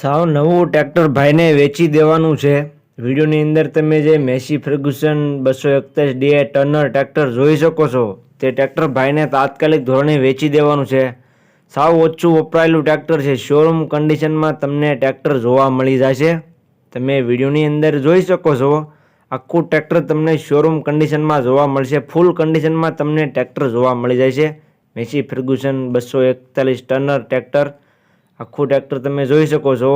સાવ નવું ટ્રેક્ટર ભાઈને વેચી દેવાનું છે. વિડીયોની અંદર તમે જે મેસી ફર્ગ્યુસન બસો એકતાલીસ ડીએ ટર્નર ટ્રેક્ટર જોઈ શકો છો. તે ટ્રેક્ટર ભાઈને તાત્કાલિક ધોરણે વેચી દેવાનું છે. સાવ ઓછું વપરાયેલું ટ્રેક્ટર છે. શોરૂમ કન્ડિશનમાં તમને ટ્રેક્ટર જોવા મળી જશે. તમે વિડીયોની અંદર જોઈ શકો છો. આખું ટ્રેક્ટર તમને શોરૂમ કન્ડિશનમાં જોવા મળશે. ફૂલ કન્ડિશનમાં તમને ટ્રેક્ટર જોવા મળી જાય છે મેસી ફર્ગ્યુસન બસો એકતાલીસ ટર્નર ટ્રેક્ટર આખું ટ્રેક્ટર તમે જોઈ શકો છો.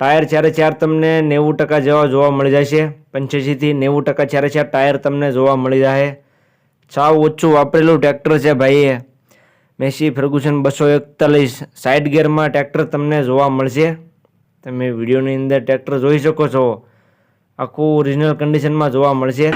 ટાયર ચારે ચાર તમને નેવું ટકા જેવા જોવા મળી જશે, પંચ્યાસીથી નેવું ટકા ચારે ચાર ટાયર તમને જોવા મળી જાય સાવ ઓછું વાપરેલું ટ્રેક્ટર છે ભાઈ મેસી ફર્ગ્યુસન બસો એકતાલીસ સાઇડ ગિયરમાં ટ્રેક્ટર તમને જોવા મળશે. તમે વિડીયોની અંદર ટ્રેક્ટર જોઈ શકો છો. આખું ઓરિજિનલ કન્ડિશનમાં જોવા મળશે.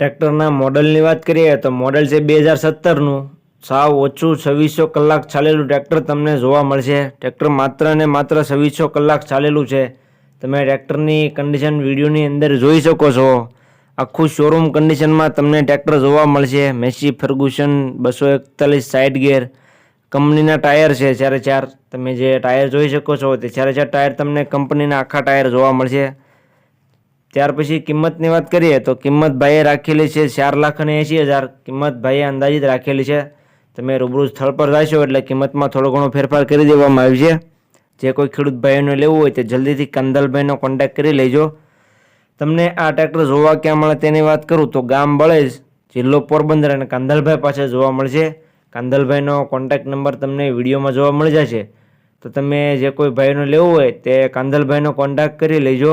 ટ્રેક્ટરના મોડલની વાત કરીએ તો મોડલ છે બે હજાર સત્તરનું. સાવ ઓછું છવ્વીસો કલાક ચાલેલું ટ્રેક્ટર તમને જોવા મળશે. ટ્રેક્ટર માત્ર ને માત્ર છવ્વીસો કલાક ચાલેલું છે. તમે ટ્રેક્ટરની કન્ડિશન વિડીયોની અંદર જોઈ શકો છો. આખું શોરૂમ કન્ડિશનમાં તમને ટ્રેક્ટર જોવા મળશે. મેસી ફર્ગ્યુસન બસો એકતાલીસ સાઇડ ગેર કંપનીના ટાયર છે ચારે ચાર. તમે જે ટાયર જોઈ શકો છો તે ચારે ચાર ટાયર તમને કંપનીના આખા ટાયર જોવા મળશે. ત્યાર પછી કિંમતની વાત કરીએ તો કિંમત ભાઈએ રાખેલી છે ચાર લાખ અને એંશી હજાર. કિંમત ભાઈએ અંદાજિત રાખેલી છે. તમે રૂબરૂ સ્થળ પર જશો એટલે કિંમતમાં થોડો ઘણો ફેરફાર કરી દેવામાં આવ્યો છે. જે કોઈ ખેડૂત ભાઈઓને લેવું હોય તે જલ્દીથી કંદલભાઈનો કોન્ટેક્ટ કરી લેજો. તમને આ ટ્રેક્ટર જોવા ક્યાં મળે તેની વાત કરું તો ગામ બળેજ જિલ્લો પોરબંદર અને કાંદલભાઈ પાસે જોવા મળશે. કાંદલભાઈનો કોન્ટેક્ટ નંબર તમને વિડીયોમાં જોવા મળી જશે. તો તમે જે કોઈ ભાઈનો લેવું હોય તે કાંદલભાઈનો કોન્ટેક્ટ કરી લેજો.